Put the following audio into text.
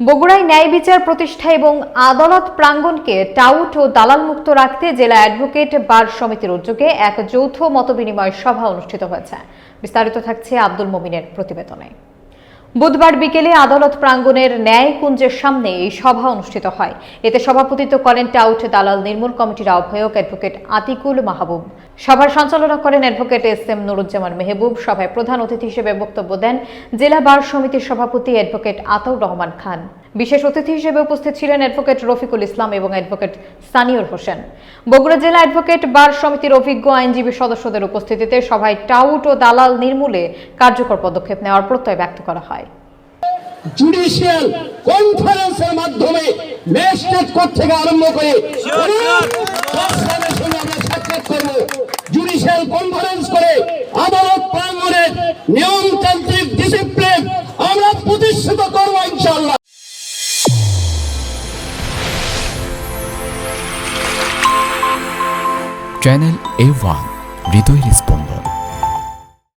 বগুড়ায় ন্যায় বিচার প্রতিষ্ঠা এবং আদালত প্রাঙ্গণকে টাউট ও দালাল মুক্ত রাখতে জেলা অ্যাডভোকেট বার সমিতির উদ্যোগে এক যৌথ মতবিনিময় সভা অনুষ্ঠিত হয়েছে। বিস্তারিত থাকছে আব্দুল মমিনের প্রতিবেদনে। বুধবার বিকেলে আদালত প্রাঙ্গণের ন্যায় কুঞ্জের সামনে এই সভা অনুষ্ঠিত হয়। এতে সভাপতিত্ব করেন টাউট দালাল নির্মূল কমিটির আহ্বায়ক অ্যাডভোকেট আতিকুল মাহবুব। সভার সঞ্চালনা করেন advocate S M Nuruzzaman Mehboob. সভায় প্রধান অতিথি হিসেবে বক্তব্য দেন জেলা বার সমিতির সভাপতি অ্যাডভোকেট আতাউর রহমান খান। বিশেষ অতিথি হিসেবে উপস্থিত ছিলেন অ্যাডভোকেট রফিকুল ইসলাম এবং অ্যাডভোকেট সানিউর হোসেন। বগুড়া জেলা অ্যাডভোকেট বার সমিতির অভিজ্ঞ আইনজীবী সদস্যদের উপস্থিতিতে সভায় টাউট ও দালাল নির্মূলে কার্যকর পদক্ষেপ নেওয়ার প্রত্যয় ব্যক্ত করা হয়। জুডিশিয়াল কনফারেন্সের মাধ্যমে ম্যাজিস্ট্রেট কোর্ট থেকে আরম্ভ করে জুডিশিয়াল কনফারেন্স করে আদালত প্রাঙ্গণের নিয়মতান্ত্রিক ডিসিপ্লিন আমরা প্রতিষ্ঠিত করব ইনশাআল্লাহ। চ্যানেল এ ওয়ান হৃদয়ের স্পন্দন